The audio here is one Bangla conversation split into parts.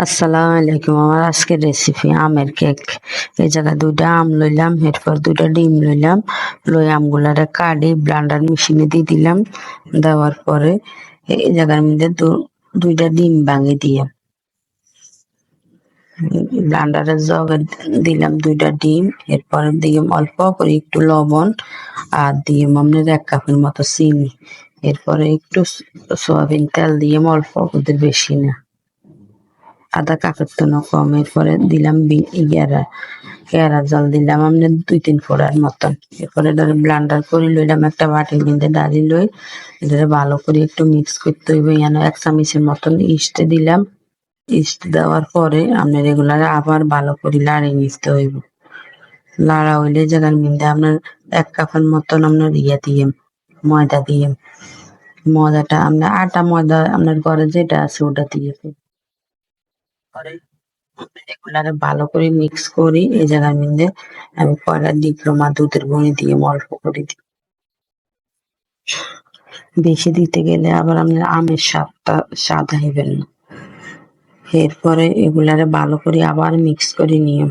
আসসালামু আলাইকুম। আমার আজকের রেসিপি আমের কেক এই জায়গায় দুইটা আম লইলাম, এরপর দুইটা ডিম লইলাম। লই আমগুলারে কাটি ব্লান্ডার মেশিনে দিয়ে দিলাম। দেওয়ার পরে এই জায়গার মধ্যে দুইটা ডিম ভাঙে দিয়ে ব্লান্ডারের জগে দিলাম দুইটা ডিম। এরপরে দিলাম অল্প করে একটু লবণ আর দিয়ে আপনার এক কাপের মতো চিনি। এরপরে একটু সয়াবিন তেল দিয়ে অল্প, ওদের বেশি না। আধা কাপের তো কম, এরপরে দিলাম ইয়ারা কেয়ারা জল দিলাম আমি দুই তিন ফোড়ার মতন। এরপরে ধরে ব্লান্ডার করে লইলাম একটা বাটি মধ্যে ডালি লই, এটারে ভালো করে একটু মিক্স করতে হইবে যেন এক চামিচের মতন ইস্ট দিলাম। ইস্ট দেওয়ার পরে আপনার রেগুলার আবার ভালো করে লাড়িয়ে নিতে হইব। লাড়া হইলে জায়গার মধ্যে আপনার এক কাপের মতন আপনার ইয়ে দিয়ে ময়দা দিয়ে ময়দাটা আপনার আটা ময়দা আপনার ঘরে যেটা আছে ওটা দিয়ে পরে এগুলারে ভালো করে মিক্স করি, এই জায়গার মধ্যে আমি কয়টা ডিপ্লোমা দুধের গুঁড়ি দিয়ে অল্প করে দিই। বেশি দিতে গেলে আবার আপনার আমের স্বাদটা, স্বাদ হইবেন না। এরপরে এগুলারে ভালো করে আবার মিক্স করে নিয়ে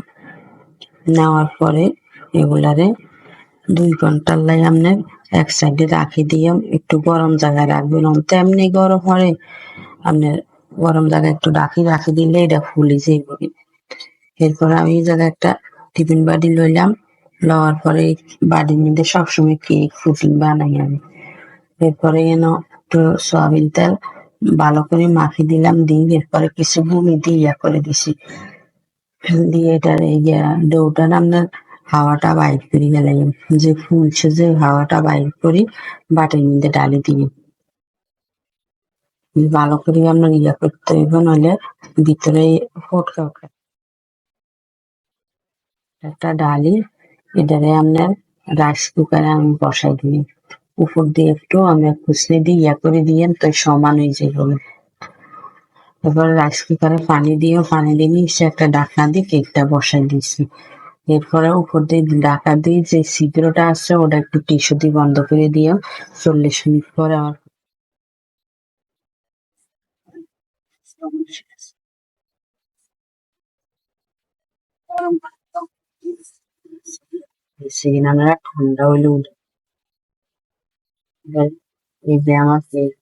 নেওয়ার পরে এগুলারে দুই ঘণ্টার লাই আপনার এক সাইডে রাখি দিয়ে একটু গরম জায়গায় রাখবেন। তেমনি গরম হলে আপনার গরম জায়গায় একটু রাখি রাখি দিলে এটা ফুলি যাইব এরপর আমি এই জায়গায় একটা টিফিন বাটি লইলাম। লওয়ার পরে বাটির মধ্যে সবসময় কেক ফুটিং বানাই আমি। এরপরে এন একটু সয়াবিন তেল ভালো করে মাখি দিলাম, দিয়ে এরপরে কিছু ভূমি দিয়ে ইয়া করে দিছি। দিয়ে এটার এই ডোটা আপনার হাওয়াটা বাইর করে গেলাম যে ফুলছে যে হাওয়াটা বাইর করি বাটির মধ্যে ডালি দিয়ে। ভালো করে আপনার ইয়া করতে হইব, নইলে ভিতরে ফটকা উঠে। একটা ডালি, এটারে আপনার রাইস কুকারে আমি বসাই দিই। উপর দিয়ে একটু আমি খুসনি দিয়ে ইয়া করে দিয়ে তো সমান হয়ে যাবে এবার রাইস কুকারে পানি দিয়ে পানি দিয়ে নিচে একটা ঢাকনা দিয়ে কেকটা বসাই দিয়েছি এরপরে উপর দিয়ে ঢাকা দিয়ে যে ছিদ্রটা আছে, ওটা একটু টিস্যু দিয়ে বন্ধ করে দিয়ে চল্লিশ মিনিট পরে আমার সেদিন আমরা ঠান্ডা হইলে উঠে এবার এই যে আমার কেক